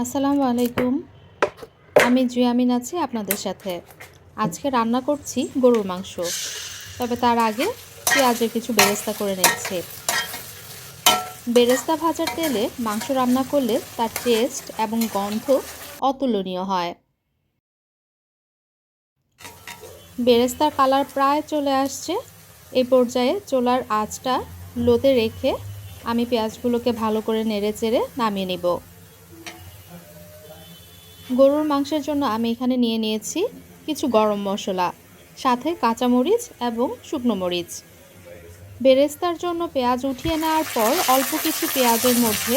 আসসালামু আলাইকুম। আমি জুয়ামিন আছি আপনাদের সাথে। আজকে রান্না করছি গরুর মাংস, তবে তার আগে পেঁয়াজের কিছু বেরেস্তা করে নিচ্ছি। বেরেস্তা ভাজার তেলে মাংস রান্না করলে তার টেস্ট এবং গন্ধ অতুলনীয় হয়। বেরেস্তার কালার প্রায় চলে আসছে। এই পর্যায়ে চোলার আঁচটা লোতে রেখে আমি পেঁয়াজগুলোকে ভালো করে নেড়ে চেড়ে নামিয়ে নিব। গরুর মাংসের জন্য আমি এখানে নিয়ে নিয়েছি কিছু গরম মশলা, সাথে কাঁচামরিচ এবং শুকনো মরিচ। বেরেস্তার জন্য পেঁয়াজ উঠিয়ে নেওয়ার পর অল্প কিছু পেঁয়াজের মধ্যে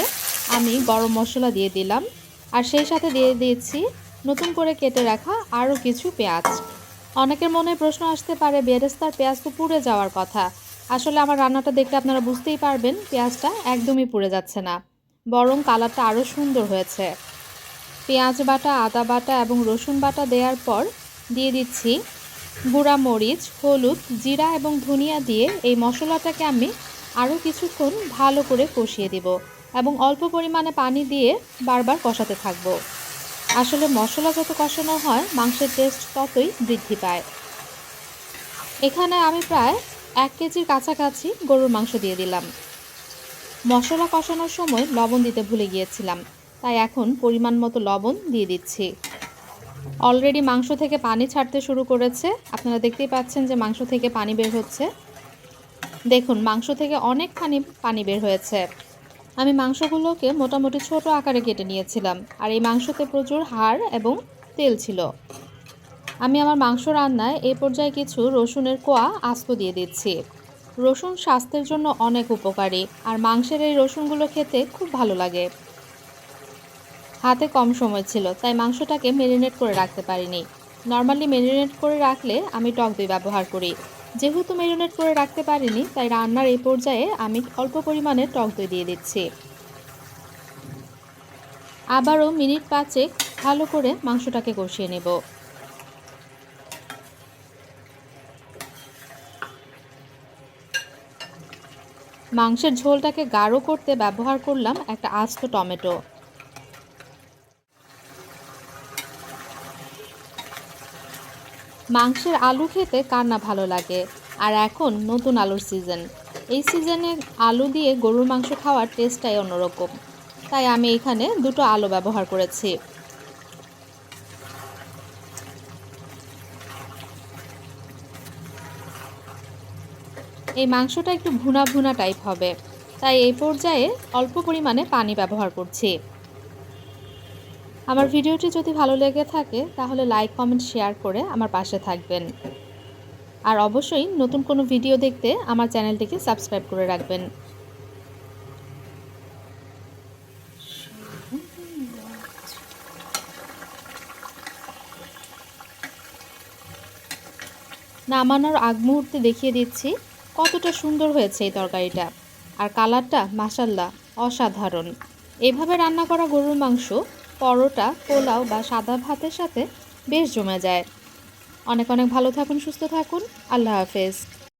আমি গরম মশলা দিয়ে দিলাম। আর সেই সাথে দিয়ে দিয়েছি নতুন করে কেটে রাখা আরও কিছু পেঁয়াজ। অনেকের মনে প্রশ্ন আসতে পারে, বেরেস্তার পেঁয়াজ তো পুড়ে যাওয়ার কথা। আসলে আমার রান্নাটা দেখলে আপনারা বুঝতেই পারবেন, পেঁয়াজটা একদমই পুড়ে যাচ্ছে না। বরং কালারটা আরও সুন্দর হয়েছে। পেঁয়াজ বাটা, আদা বাটা এবং রসুন বাটা দেওয়ার পর দিয়ে দিচ্ছি গুঁড়া মরিচ, হলুদ, জিরা এবং ধনিয়া দিয়ে এই মশলাটাকে আমি আরও কিছুক্ষণ ভালো করে কষিয়ে দিব এবং অল্প পরিমাণে পানি দিয়ে বারবার কষাতে থাকব। আসলে মশলা যত কষানো হয়, মাংসের টেস্ট ততই বৃদ্ধি পায়। এখানে আমি প্রায় এক কেজির কাছাকাছি গরুর মাংস দিয়ে দিলাম। মশলা কষানোর সময় লবণ দিতে ভুলে গিয়েছিলাম। তাই এখন পরিমাণ মতো লবণ দিয়ে দিচ্ছি। অলরেডি মাংস থেকে পানি ছাড়তে শুরু করেছে। আপনারা দেখতেই পাচ্ছেন যে মাংস থেকে পানি বের হচ্ছে। দেখুন, মাংস থেকে অনেকখানি পানি বের হয়েছে। আমি মাংসগুলোকে মোটামুটি ছোট আকারে কেটে নিয়েছিলাম আর এই মাংসতে প্রচুর হাড় এবং তেল ছিল। আমি আমার মাংস রান্নায় এই পর্যায়ে কিছু রসুনের কোয়া, আস্ত দিয়ে দিচ্ছি। রসুন স্বাস্থ্যের জন্য অনেক উপকারী আর মাংসের এই রসুনগুলো খেতে খুব ভালো লাগে। হাতে কম সময় ছিল, তাই মাংসটাকে মেরিনেট করে রাখতে পারিনি। নর্মালি মেরিনেট করে রাখলে আমি টক দই ব্যবহার করি। যেহেতু মেরিনেট করে রাখতে পারিনি, তাই রান্নার এই পর্যায়ে আমি অল্প পরিমাণে টক দই দিয়ে দিচ্ছি। আবারও মিনিট পাঁচেক ভালো করে মাংসটাকে কষিয়ে নেব। মাংসের ঝোলটাকে গাঢ় করতে ব্যবহার করলাম একটা আস্ত টমেটো। মাংসের আলু খেতে কার না ভালো লাগে? আর এখন নতুন আলুর সিজন এই সিজনে আলু দিয়ে গরুর মাংস খাওয়ার টেস্টটাই অন্যরকম। তাই আমি এখানে দুটো আলু ব্যবহার করেছি। এই মাংসটা একটু ভুনা ভুনা টাইপ হবে। তাই এই পর্যায়ে অল্প পরিমাণে পানি ব্যবহার করছি। আমার ভিডিওটি যদি ভালো লেগে থাকে, তাহলে লাইক কমেন্ট শেয়ার করে আমার পাশে থাকবেন। আর অবশ্যই নতুন কোনো ভিডিও দেখতে আমার চ্যানেলটিকে সাবস্ক্রাইব করে রাখবেন। নামানোর আগ মুহূর্তে দেখিয়ে দিচ্ছি কতটা সুন্দর হয়েছে এই তরকারিটা। আর কালারটা মাসাল্লা অসাধারণ। এভাবে রান্না করা গরুর মাংস পরোটা, পোলাও বা সাদা ভাতের সাথে বেশ জমে যায়। অনেক অনেক ভালো থাকুন, সুস্থ থাকুন। আল্লাহ হাফেজ।